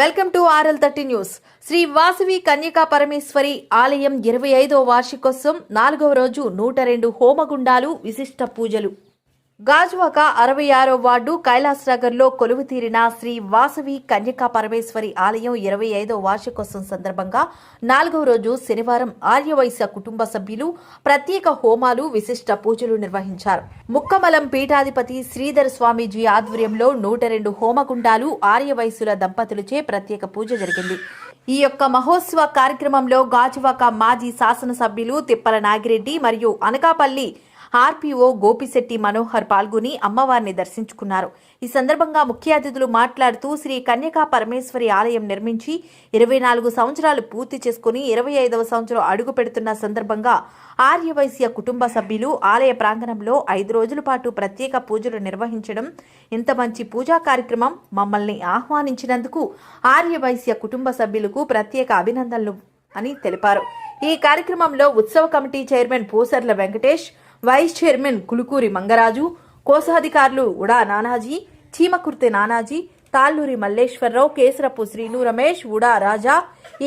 Welcome to RL thirty news. Sri Vasavi Kanyaka Parameshwari ఆలయం ఇరవై ఐదో వార్షికోత్సవం నాలుగవ రోజు నూట రెండు హోమగుండాలు విశిష్ట పూజలు. గాజువాక అరవై ఆరో వార్డు కైలాస్ నగర్లో కొలువు తీరిన శ్రీ వాసవి కన్యకా పరమేశ్వరి ఆలయం ఇరవై ఐదో వార్షికోత్సవం సందర్భంగా నాలుగవ రోజు శనివారం ఆర్యవైశ్య కుటుంబ సభ్యులు ప్రత్యేక హోమాలు విశిష్ట పూజలు నిర్వహించారు. ముక్కమలం పీఠాధిపతి శ్రీధర్ స్వామీజీ ఆధ్వర్యంలో నూట రెండు హోమగుండాలు ఆర్యవైశ్యుల దంపతులచే ప్రత్యేక పూజ జరిగింది. ఈ యొక్క మహోత్సవ కార్యక్రమంలో గాజువాక మాజీ శాసనసభ్యులు తిప్పల నాగిరెడ్డి మరియు అనకాపల్లి ఆర్పీఓ గోపిశెట్టి మనోహర్ పాల్గొని అమ్మవారిని దర్శించుకున్నారు. ఈ సందర్భంగా ముఖ్య అతిథులు మాట్లాడుతూ శ్రీ కన్యకా పరమేశ్వరి ఆలయం నిర్మించి ఇరవై నాలుగు సంవత్సరాలు పూర్తి చేసుకుని ఇరవై ఐదవ సంవత్సరం అడుగు పెడుతున్న సందర్భంగా ఆర్యవైశ్య కుటుంబ సభ్యులు ఆలయ ప్రాంగణంలో ఐదు రోజుల పాటు ప్రత్యేక పూజలు నిర్వహించడం ఇంత మంచి పూజా కార్యక్రమం మమ్మల్ని ఆహ్వానించినందుకు ఆర్యవైశ్య కుటుంబ సభ్యులకు ప్రత్యేక అభినందనలు అని తెలిపారు. ఈ కార్యక్రమంలో ఉత్సవ committee chairman Pusarla Venkatesh vice chairman Kulukuri Mangaraju కోశాధికారులు Uda Nanaji Cheemakurthi Nanaji Talluri Malleswararao Kesarapu Srinu Ramesh Uda Raja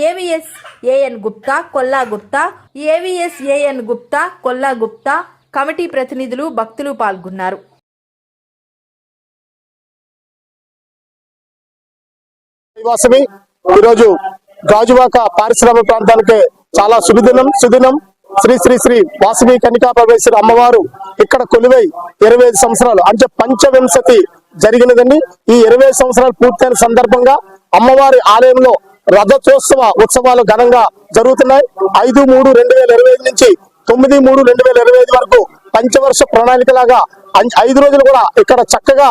AVS AN Gupta Kolla Gupta AVS AN Gupta Kolla Gupta committee ప్రతినిధులు భక్తులు పాల్గొన్నారు. ఈరోజు గాజువాక పారిశ్రామిక ప్రాంతానికి చాలా సుదినం సుదినం. శ్రీ శ్రీ శ్రీ వాసవి కనికా పరమేశ్వరి అమ్మవారు ఇక్కడ కొలువై ఇరవై ఐదు సంవత్సరాలు అంటే పంచవింశతి జరిగినదండి. ఈ ఇరవై సంవత్సరాలు పూర్తయిన సందర్భంగా అమ్మవారి ఆలయంలో రథోత్సవ ఉత్సవాలు ఘనంగా జరుగుతున్నాయి. ఐదు మూడు రెండు వేల ఇరవై ఐదు నుంచి తొమ్మిది మూడు రెండు వేల ఇరవై ఐదు వరకు పంచవర్ష ప్రణాళిక లాగా ఐదు రోజులు కూడా ఇక్కడ చక్కగా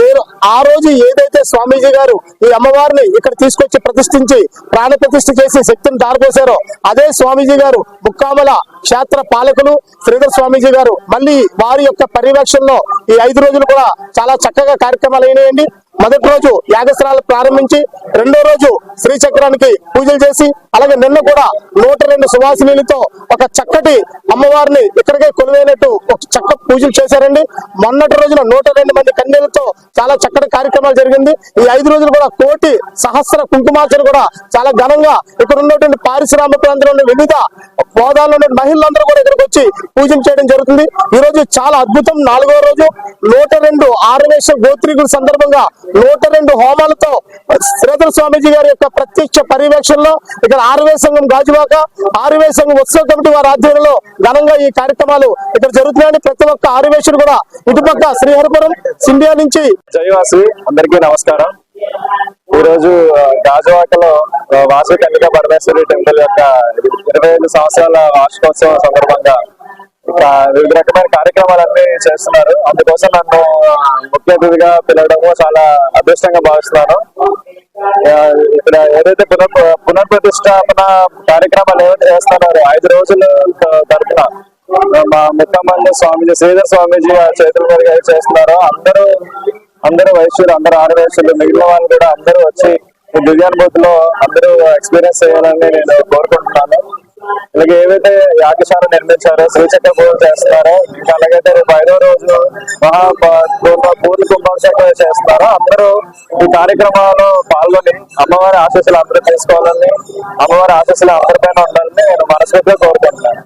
ఏ ఆ రోజు ఏదైతే స్వామీజీ గారు ఈ అమ్మవారిని ఇక్కడ తీసుకొచ్చి ప్రతిష్ఠించి ప్రాణ ప్రతిష్ఠ చేసి శక్తిని దారిపోసారో అదే స్వామీజీ గారు ముక్కామల క్షేత్ర పాలకులు శ్రీధర్ స్వామీజీ గారు మళ్ళీ వారి యొక్క పర్యవేక్షణలో ఈ ఐదు రోజులు కూడా చాలా చక్కగా కార్యక్రమాలు అయినాయండి. మొదటి రోజు యాగస్త్రాలు ప్రారంభించి రెండో రోజు శ్రీచక్రానికి పూజలు చేసి అలాగే నిన్న కూడా నూట రెండు సువాసినీలతో ఒక చక్కటి అమ్మవారిని ఇక్కడికే కొలువైనట్టు ఒక చక్క పూజలు చేశారండి. మొన్నటి రోజున నూట రెండు మంది కన్యలతో చాలా చక్కటి కార్యక్రమాలు జరిగింది. ఈ ఐదు రోజులు కూడా కోటి సహస్ర కుంకుమార్చన కూడా చాలా ఘనంగా ఇక్కడ ఉన్నటువంటి పారిశ్రామిక ప్రాంతంలో వివిధ హోదాల్లో ఉన్న మహిళలందరూ కూడా ఇక్కడికి వచ్చి పూజలు చేయడం జరుగుతుంది. ఈ రోజు చాలా అద్భుతం. నాలుగో రోజు నూట రెండు ఆరవేశ గోత్రీకుల సందర్భంగా నూట రెండు హోమాలతో శ్రీధర స్వామీజీ గారి యొక్క ప్రత్యక్ష పర్యవేక్షణలో ఇక్కడ ఆరువే సంఘం గాజువాక ఆరువే సంఘం ఉత్సవ కమిటీ వారి ఆధ్వర్యంలో ఘనంగా ఈ కార్యక్రమాలు ఇక్కడ జరుగుతున్నాయని ప్రతి ఒక్క ఆరవేశుడు కూడా ఇటుపక్క శ్రీహరిపురం సింధియా నుంచి జయవాసు అందరికీ నమస్కారం. ఈ రోజు గాజువాకలో వాసు కన్నిక పరమేశ్వరి టెంపుల్ యొక్క ఇరవై ఐదు సంవత్సరాల వార్షికోత్సవం సందర్భంగా వివిధ రకమైన కార్యక్రమాలన్నీ చేస్తున్నారు. అందుకోసం నన్ను ముఖ్య అతిథిగా పిలవడము చాలా అదృష్టంగా భావిస్తున్నాను. ఇక్కడ ఏదైతే పునర్ పునర్ప్రతిష్టాపన కార్యక్రమాలు ఏవైతే చేస్తున్నారో ఐదు రోజులు తరపున మా ముఖ్యమంత్రి స్వామిజీ శ్రీధర్ స్వామీజీ ఆ చేతుల మీదుగా చేస్తున్నారో అందరూ అందరూ అందరు అందరూ వయసులు మిగిలిన వాళ్ళు కూడా అందరూ వచ్చి దివ్యానుభూతిలో అందరూ ఎక్స్పీరియన్స్ చేయాలని నేను కోరుకుంటున్నాను. అలాగే ఏవైతే యాగశాల నిర్మించారో శ్రీచక్ర పూజలు చేస్తారో ఇంకా అలాగైతే రేపు ఐదో రోజు మహా పూర్తి కుంభాభిషేక చేస్తారో అందరూ ఈ కార్యక్రమాల్లో పాల్గొని అమ్మవారి ఆశీస్సులు అందరూ తీసుకోవాలని అమ్మవారి ఆశీస్సులు అందరిపైన ఉండాలని నేను మనస్ఫూర్తిగా కోరుకుంటున్నాను.